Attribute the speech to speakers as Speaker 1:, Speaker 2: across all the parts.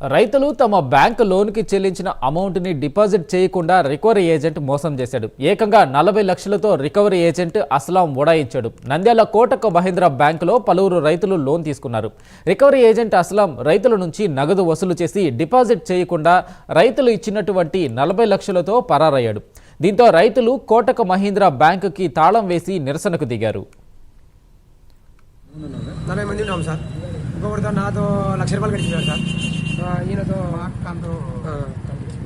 Speaker 1: రైతులు తమ బ్యాంకు లోన్కి చెల్లించిన అమౌంట్ని డిపాజిట్ చేయకుండా రికవరీ ఏజెంట్ మోసం చేశాడు. ఏకంగా నలభై లక్షలతో రికవరీ ఏజెంట్ అస్లాం ఉడాయించాడు నంద్యాల కోటక మహేంద్ర బ్యాంకులో పలువురు రైతులు లోన్ తీసుకున్నారు. రికవరీ ఏజెంట్ అస్లాం రైతుల నుంచి నగదు వసూలు చేసి డిపాజిట్ చేయకుండా రైతులు ఇచ్చినటువంటి నలభై లక్షలతో పరారయ్యాడు. దీంతో రైతులు కోటక మహీంద్ర బ్యాంకుకి తాళం వేసి నిరసనకు దిగారు.
Speaker 2: నలభై మంది ఉన్నాం సార్. నాతో లక్ష రూపాయలు కట్టించారు సార్. ఈయనతో ఆ,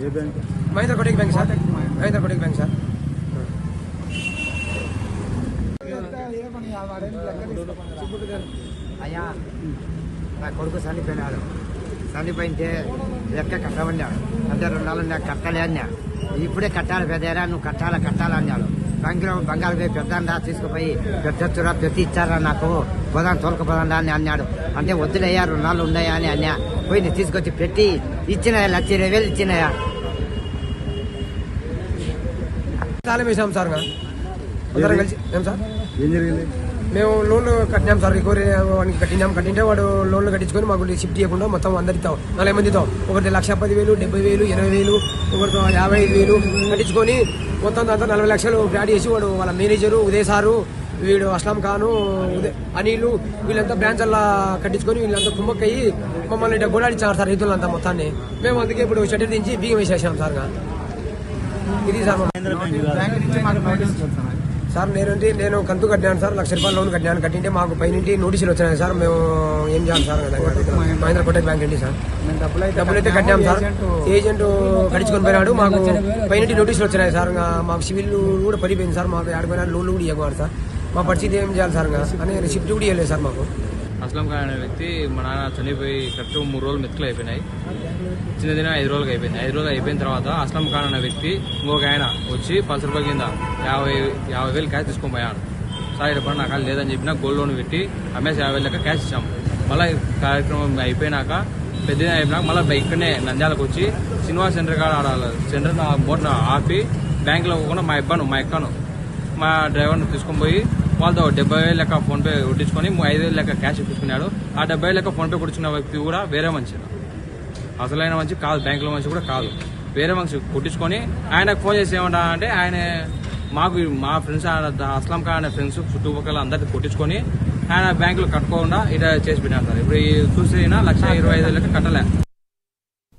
Speaker 3: ఏ bank?
Speaker 2: Mahindra Kotak bank sir. Mahindra. Kotak bank sir.
Speaker 4: అయ్యా నా కొడుకు చనిపోయినాడు. చనిపోయింటే లెక్క కట్టమన్నాడు. అంటే రెండు నెలలు నాకు కట్టలే అన్నాడు ఇప్పుడే కట్టాలి పెద్దరా నువ్వు కట్టాలా కట్టాలా అన్నాడు. బ్యాంకులో బంగారు పోయి పెద్దండా తీసుకుపోయి పెట్టొచ్చురా పెట్టి ఇచ్చారా నాకు? పోదాం తోలుకుపోదా అని అన్నాడు. అంటే వద్దులయ్యా రెండు నాలుగు ఉన్నాయా అని అన్నా. పోయి నేను తీసుకొచ్చి పెట్టి ఇచ్చినాయా లక్ష ఇరవై వేలు ఇచ్చినాయా?
Speaker 2: తాళం వేసాం సార్ ఇంకా. అందరం కలిసి ఏం సార్?
Speaker 3: ఏం జరిగింది?
Speaker 2: మేము లోన్లు కట్టినాం సార్ రికవరీ వానికి కట్టినాం. కట్టింటే వాడు లోన్లు కట్టించుకొని మాకు షిఫ్ట్ చేయకుండా మొత్తం అందరితో నలభై మందితో ఒకటి లక్ష పది వేలు డెబ్బై వేలు ఇరవై వేలు ఒకటి యాభై ఐదు వేలు కట్టించుకొని మొత్తం దాంతో నలభై లక్షలు బ్యాడ్ చేసి వాడు వాళ్ళ మేనేజరు ఉదయ్ సారు వీడు అస్లాం ఖాను ఉదయ్ అనిలు వీళ్ళంతా బ్రాంచ్ అలా కట్టించుకొని వీళ్ళంతా కుమ్మక్కయ్యి మమ్మల్ని ఇట్లా గోడాడిచ్చారు సార్ రైతులంతా మొత్తాన్ని. మేము అందుకే ఇప్పుడు షటర్ దించి బియ్యం వేసేసాం సార్ ఇది సార్. సార్ నేనంటే నేను కంతు కట్టినాను సార్ లక్ష రూపాయల లోన్ కట్టినాను. కట్టింటే మాకు పైనుంటి నోటీసులు వచ్చినాయి సార్ మేము ఏం చేయాలి సార్? మహేంద్ర కోటక్ బ్యాంక్ అండి సార్. డబ్బులు అయితే కట్టాం సార్. ఏజెంట్ కట్టించుకొని పోయినాడు. మాకు పైనుంటి నోటీసులు వచ్చినాయి సార్ మాకు సివిల్ కూడా పడిపోయింది సార్. మాకు ఆడిపోయినా లోన్లు కూడా ఇవ్వకూడదు సార్. మా పరిస్థితి ఏం చేయాలి సార్ ఇంకా? అని రిసిప్ట్ కూడా ఇవ్వలేదు సార్ మాకు.
Speaker 5: అస్లం ఖాన్ అనే వ్యక్తి మా నాన్న చనిపోయి కరెక్ట్ మూడు రోజులు మెతుకులు అయిపోయినాయి. చిన్న దిన ఐదు రోజులకి అయిపోయింది. ఐదు రోజులు అయిపోయిన తర్వాత అస్లం ఖాన్ అనే వ్యక్తి ఇంకొక ఆయన వచ్చి పది రూపాయల కింద యాభై యాభై వేలు క్యాష్ తీసుకొని పోయాడు. సార్ ఇక్కడ నాకు అది లేదని చెప్పిన గోల్డ్ లోన్ పెట్టి అమ్మేసి యాభై వేలు లెక్క క్యాష్ ఇచ్చాము. మళ్ళీ కార్యక్రమం అయిపోయినాక పెద్ద అయిపోయినాక మళ్ళీ ఇక్కడనే నంద్యాలకు వచ్చి శ్రీనివాస్ సెంటర్ కాడ ఆడాలి సెంటర్ నా ఆపి బ్యాంకులో పోకుండా మా ఇబ్బంది మా ఎక్కను మా డ్రైవర్ని తీసుకొని పోయి వాళ్ళతో డెబ్బై వేలు లెక్క ఫోన్పే కొట్టించుకొని ఐదు వేలు లెక్క క్యాష్ ఇప్పించుకున్నాడు. ఆ డెబ్బై లెక్క ఫోన్పే కొట్టించుకున్న వ్యక్తి కూడా వేరే మనిషి. అసలైన మంచి కాదు బ్యాంకులో మంచి కూడా కాదు. వేరే మనిషి కొట్టించుకొని ఆయనకు ఫోన్ చేసి ఏమంటా అంటే ఆయన మాకు మా ఫ్రెండ్స్ అస్లాం ఖాన్ అనే ఫ్రెండ్స్ చుట్టుపక్కల అందరికి కొట్టించుకొని ఆయన బ్యాంకులో కట్టుకోకుండా ఇట చేసి పెట్టాను సార్. ఇప్పుడు ఈ లక్ష ఇరవై ఐదు లెక్క కట్టలే.